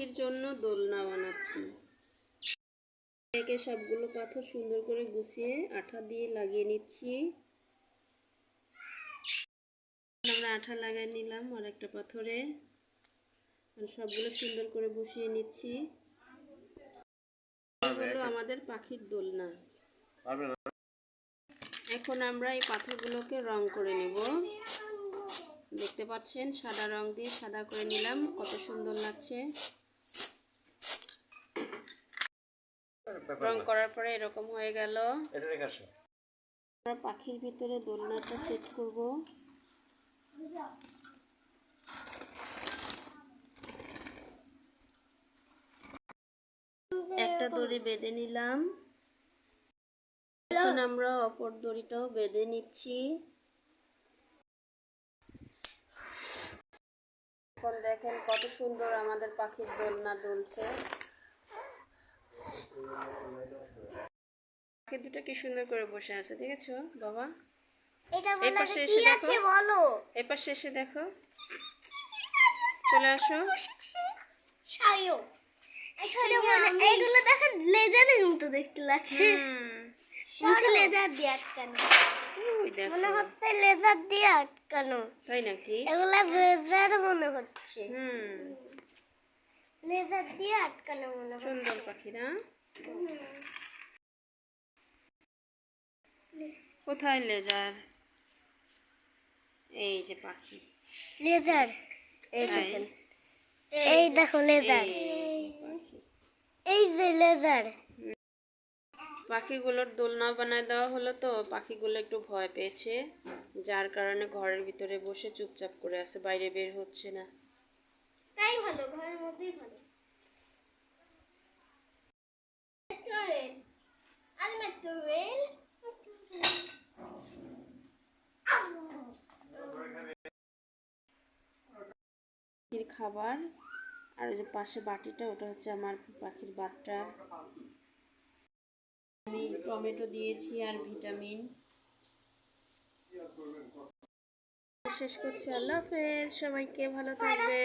পাখির জন্য দোলনা বানাচ্ছি। একে সবগুলো পাথর সুন্দর করে গুছিয়ে আঠা দিয়ে লাগিয়ে নিচ্ছি। আমরা আঠা লাগিয়ে নিলাম আর একটা পাথরে। সবগুলো সুন্দর করে বসিয়ে নিচ্ছি। হলো আমাদের পাখির দোলনা। এখন আমরা এই পাথরগুলোকে রং করে নেব। দেখতে পাচ্ছেন সাদা রং দিয়ে সাদা করে নিলাম। কত সুন্দর লাগছে। রং করার পরে এরকম হয়ে গেল। এটা রেখে আসো। আমরা পাখির ভিতরে দোলনাটা সেট করব। একটা দড়ি বেঁধে নিলাম। এখন আমরা অপর দড়িটাও বেঁধে নিচ্ছি। এখন দেখেন কত সুন্দর আমাদের পাখির দোলনা দুলছে। পাখি দুটো কি সুন্দর করে বসে আছে দেখেছ বাবা? এই পাশে এসে দেখো। চলে আসো। সায়ো এইগুলো দেখো লেজারের মতো দেখতে লাগছে। নিচে লেজার দিয়ে আটকানো। মনে হচ্ছে লেজার দিয়ে আটকানো। তাই নাকি? এগুলা লেজার মনে হচ্ছে। হুম। লেজার দিয়ে আটকানো মনে হচ্ছে। সুন্দর পাখি না কোথায় লেজার? এই যে পাখি। লেজার। এই এই, দেখেন। এই দেখো লেজার। এই যে লেজার। পাখিগুলোর দোলনা বানায় দেওয়া হলো তো পাখিগুলো একটু ভয় পেয়েছে যার কারণে ঘরের ভিতরে বসে চুপচাপ করে আছে বাইরে বের হচ্ছে না। তাই ভালো ঘরের মধ্যেই ভালো আর মেট্রো রেল পাখির খাবার। আর ওই যে পাশে বাটিটা, ওটা হচ্ছে আমার পাখির বাচ্চা। আমি টমেটো দিয়েছি আর ভিটামিন। শেষ করছি। আল্লাহ হাফেজ। সবাইকে ভালো থাকবে